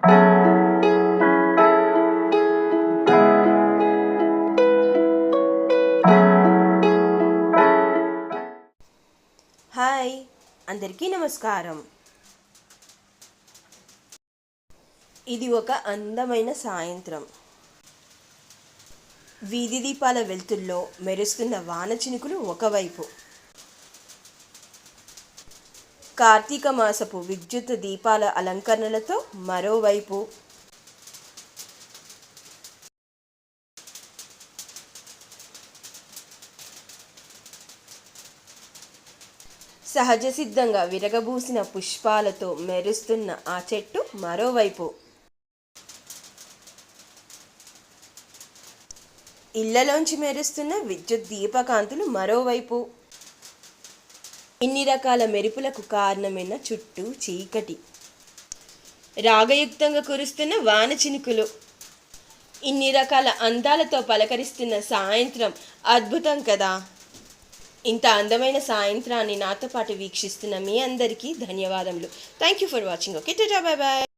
Hi అందరికీ నమస్కారం. ఇది ఒక అందమైన సాయంత్రం. వీధి దీపాల వెలుతుల్లో మెరుస్తున్న వాన చినుకులు ఒకవైపు. కార్తీక మాసపు విద్యుత్ దీపాల అలంకరణలతో మరోవైపు సహజ సిద్ధంగా విరగబూసిన పుష్పాలతో మెరుస్తున్న ఆ చెట్టు మరోవైపు. ఇళ్ళలోంచి మెరుస్తున్న విద్యుత్ దీపకాంతులు మరోవైపు. ఇన్ని రకాల మెరుపులకు కారణమైన చుట్టూ చీకటి. రాగయుక్తంగా కురుస్తున్న వాన చినుకులు. ఇన్ని రకాల అందాలతో పలకరిస్తున్న సాయంత్రం అద్భుతం కదా. ఇంత అందమైన సాయంత్రాన్ని నాతో పాటు వీక్షిస్తున్న మీ అందరికీ ధన్యవాదములు. Thank you for watching okay tata bye bye